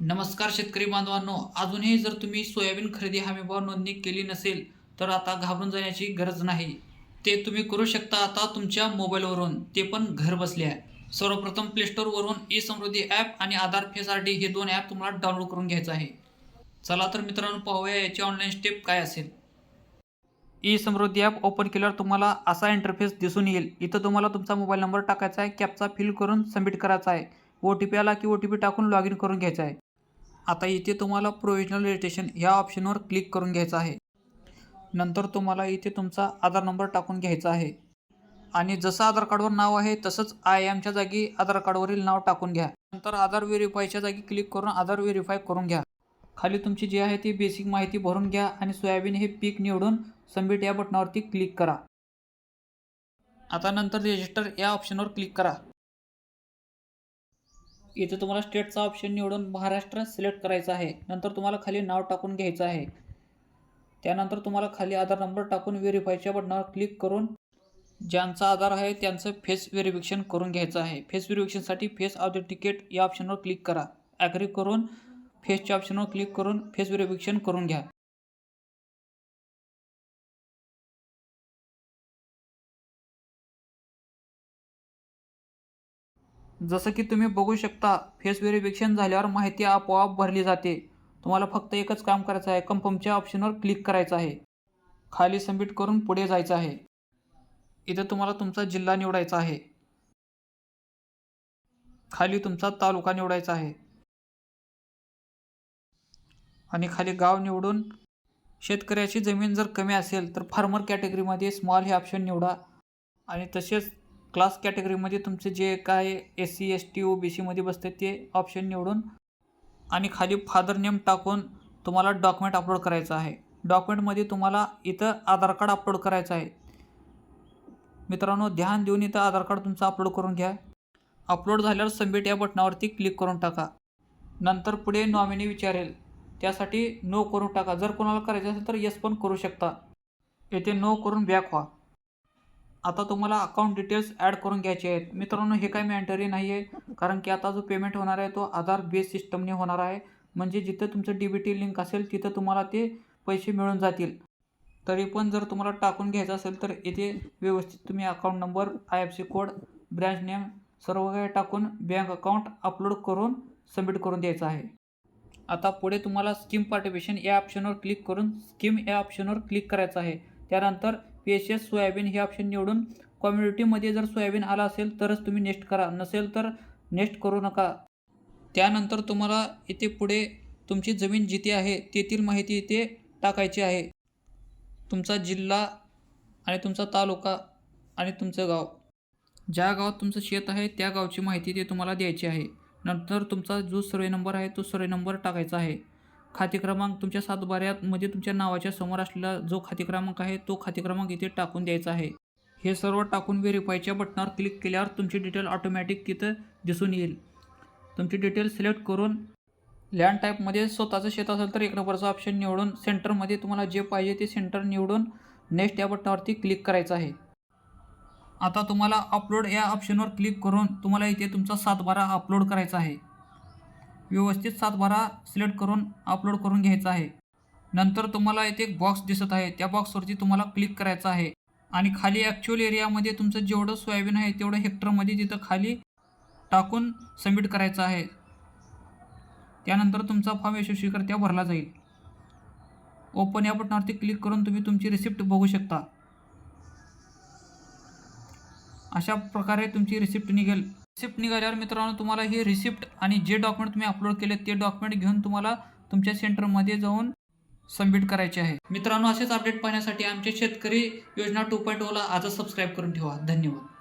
नमस्कार शेतकरी बांधवांनो अजूनही जर तुम्ही सोयाबीन खरेदी हमीभाव नोंदणी केली नसेल तर आता घाबरून जाण्याची गरज नाही. ते तुम्ही करू शकता आता तुमच्या मोबाईलवरून. ते पण घर बसल्या सर्वप्रथम प्लेस्टोरवरून ई समृद्धी ॲप आणि आधार फेस आर डी हे दोन ॲप तुम्हाला डाउनलोड करून घ्यायचं आहे. चला तर मित्रांनो पाहूया याची ऑनलाईन स्टेप काय असेल. ई समृद्धी ॲप ओपन केल्यावर तुम्हाला असा इंटरफेस दिसून येईल. इथं तुम्हाला तुमचा मोबाईल नंबर टाकायचा आहे. कॅपचा फिल करून सबमिट करायचा आहे. ओ टी पी आला की ओ टी पी टाकून लॉग इन करून घ्यायचा आहे. आता इथे तुम्हाला प्रोविजनल रजिस्ट्रेशन ह्या ऑप्शनवर क्लिक करून घ्यायचं आहे. नंतर तुम्हाला इथे तुमचा आधार नंबर टाकून घ्यायचा आहे. आणि जसं आधार कार्डवर नाव आहे तसंच आय एमच्या जागी आधार कार्डवरील नाव टाकून घ्या. नंतर आधार व्हेरीफायच्या जागी क्लिक करून आधार व्हेरीफाय करून घ्या. खाली तुमची जी आहे ती बेसिक माहिती भरून घ्या आणि सोयाबीन हे पीक निवडून सबमिट या बटनावरती क्लिक करा. आता नंतर रजिस्टर या ऑप्शनवर क्लिक करा. इथे तुम्हाला स्टेटचा ऑप्शन निवडून महाराष्ट्र सिलेक्ट करायचा आहे. नंतर तुम्हाला खाली नाव टाकून घ्यायचं आहे. त्यानंतर तुम्हाला खाली आधार नंबर टाकून व्हेरीफायच्या बटनावर क्लिक करून ज्यांचा आधार आहे त्यांचं फेस व्हेरिफिकेशन करून घ्यायचं आहे. फेस व्हेरिफिकेशनसाठी फेस ऑथेंटिकेट या ऑप्शनवर क्लिक करा. ॲग्री करून फेसच्या ऑप्शनवर क्लिक करून फेस व्हेरिफिकेशन करून घ्या. जसं की तुम्ही बघू शकता फेस व्हेरिफिकेशन झाल्यावर माहिती आपोआप भरली जाते. तुम्हाला फक्त एकच काम करायचं आहे कन्फर्मच्या ऑप्शनवर क्लिक करायचं आहे. खाली सबमिट करून पुढे जायचं आहे. इथं तुम्हाला तुमचा जिल्हा निवडायचा आहे. खाली तुमचा तालुका निवडायचा आहे. आणि खाली गाव निवडून शेतकऱ्याची जमीन जर कमी असेल तर फार्मर कॅटेगरीमध्ये स्मॉल हे ऑप्शन निवडा. आणि तसेच क्लास कॅटेगरीमध्ये तुमचे जे काय S C S T O B सीमध्ये बसते ते ऑप्शन निवडून आणि खाली फादर नेम टाकून तुम्हाला डॉक्युमेंट अपलोड करायचं आहे. डॉक्युमेंटमध्ये तुम्हाला इथं आधार कार्ड अपलोड करायचं आहे. मित्रांनो ध्यान देऊन इथं आधार कार्ड तुमचं अपलोड करून घ्या. अपलोड झाल्यावर सबमिट या बटनावरती क्लिक करून टाका. नंतर पुढे नॉमिनी विचारेल. त्यासाठी नो करून टाका. जर कोणाला करायचं असेल तर येस पण करू शकता. येथे नो करून बॅक व्हा. आता तुम्हाला अकाउंट डिटेल्स ॲड करून घ्यायचे आहेत. मित्रांनो हे काही मॅन्टरी नाही आहे कारण की आता जो पेमेंट होणार आहे तो आधार बेस सिस्टमने होणार आहे. म्हणजे जिथं तुमचं डी बी टी लिंक असेल तिथं तुम्हाला ते पैसे मिळून जातील. तरी पण जर तुम्हाला टाकून घ्यायचं असेल तर इथे व्यवस्थित तुम्ही account number I F C code branch name सर्व काही टाकून बँक अकाउंट अपलोड करून सबमिट करून द्यायचं आहे. आता पुढे तुम्हाला स्कीम पार्टिसिपेशन या ऑप्शनवर क्लिक करून स्कीम या ऑप्शनवर क्लिक करायचं आहे. त्यानंतर पी एस सोयाबीन हे ऑप्शन निवडून कम्युनिटीमध्ये जर सोयाबीन आला असेल तरच तुम्ही नेक्स्ट करा. नसेल तर नेक्स्ट करू नका. त्यानंतर तुम्हाला इथे पुढे तुमची जमीन जिथे आहे तेथील माहिती इथे टाकायची आहे. तुमचा जिल्हा आणि तुमचा तालुका आणि तुमचं गाव. ज्या गावात तुमचं शेत आहे त्या गावची माहिती ते तुम्हाला द्यायची आहे. नंतर तुमचा जो सर्वे नंबर आहे तो सर्वे नंबर टाकायचा आहे. खाते क्रमांक तुमच्या सातबाऱ्यामध्ये तुमच्या नावाच्या समोर असलेला जो खाते क्रमांक आहे तो खाते क्रमांक इथे टाकून द्यायचा आहे. हे सर्व टाकून व्हेरीफायच्या बटनावर क्लिक केल्यावर तुमची डिटेल ऑटोमॅटिक तिथं दिसून येईल. तुमची डिटेल सिलेक्ट करून लँड टाईपमध्ये स्वतःचं शेत असेल तर एक नंबरचा ऑप्शन निवडून सेंटरमध्ये तुम्हाला जे पाहिजे ते सेंटर निवडून नेक्स्ट या बटनावरती क्लिक करायचं आहे. आता तुम्हाला अपलोड या ऑप्शनवर क्लिक करून तुम्हाला इथे तुमचा सातबारा अपलोड करायचा आहे. व्यवस्थित सातबारा सिलेक्ट करून अपलोड करून घ्यायचा आहे. नंतर तुम्हाला इथे एक बॉक्स दिसत आहे. त्या बॉक्सवरती तुम्हाला क्लिक करायचं आहे. आणि खाली ॲक्च्युअल एरियामध्ये तुमचं जेवढं सोयाबीन आहे तेवढं हेक्टरमध्ये तिथं खाली टाकून सबमिट करायचं आहे. त्यानंतर तुमचा फॉर्म यशस्वीकरित्या भरला जाईल. ओपन या बटनावरती क्लिक करून तुम्ही तुमची रिसिप्ट बघू शकता. अशा प्रकारे तुमची रिसिप्ट निघेल. रिसिप्ट निघाल्यावर मित्रांनो तुम्हाला हे रिसिप्ट आणि जे डॉक्युमेंट तुम्ही अपलोड केले ते डॉक्युमेंट घेऊन तुम्हाला तुमच्या सेंटरमध्ये जाऊन सबमिट करायचे आहे. मित्रांनो असेच अपडेट पाहण्यासाठी आमचे शेतकरी योजना टू पॉईंट ओला आजच सबस्क्राईब करून ठेवा. धन्यवाद.